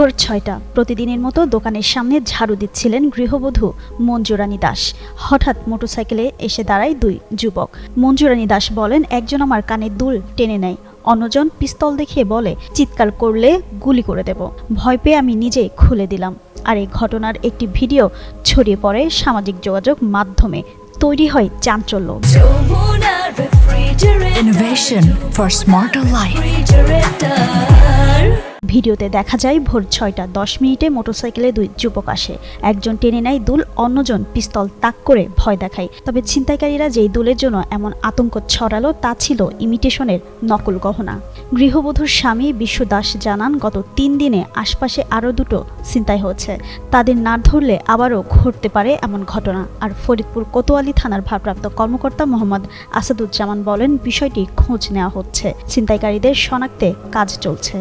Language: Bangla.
ভোর ছয়টা। প্রতিদিনের মতো দোকানের সামনে ঝাড়ু দিচ্ছিলেন গৃহবধূ মঞ্জুরানী দাস। হঠাৎ মোটরসাইকেলে এসে দাঁড়ায় দুই যুবক। মঞ্জুরানী দাস বলেন একজন আমার কানে দুল টেনে নেয়। অন্যজন পিস্তল দেখিয়ে বলে চিৎকার করলে গুলি করে দেব। ভয় পেয়ে আমি নিজেই খুলে দিলাম। আর এই ঘটনার একটি ভিডিও ছড়িয়ে পড়ে সামাজিক যোগাযোগ মাধ্যমে। তৈরি হয় চাঞ্চল্য. Innovation for smarter life. ভিডিওতে দেখা যায় ভোর ছয়টা দশ মিনিটে মোটরসাইকেলে দুই যুবক আসে। একজন টেনে নেয় দুল, অন্যজন পিস্তল তাক করে ভয় দেখায়। তবে ছিনতাইকারীরা যেই দুলের জন্য এমন আতঙ্ক ছড়ালো, তা ছিল ইমিটেশনের নকল গহনা। গৃহবধূর স্বামী বিশ্ব দাস জানান, গত তিন দিনে আশপাশে আরও দুটো ছিনতাই হচ্ছে তাদের না ধরলে আবারও ঘটতে পারে এমন ঘটনা। আর ফরিদপুর কোতোয়ালি থানার ভারপ্রাপ্ত কর্মকর্তা মোহাম্মদ আসাদুজ্জামান বলেন, বিষয়টি খোঁজ নেওয়া হচ্ছে। ছিনতাইকারীদের শনাক্তে কাজ চলছে।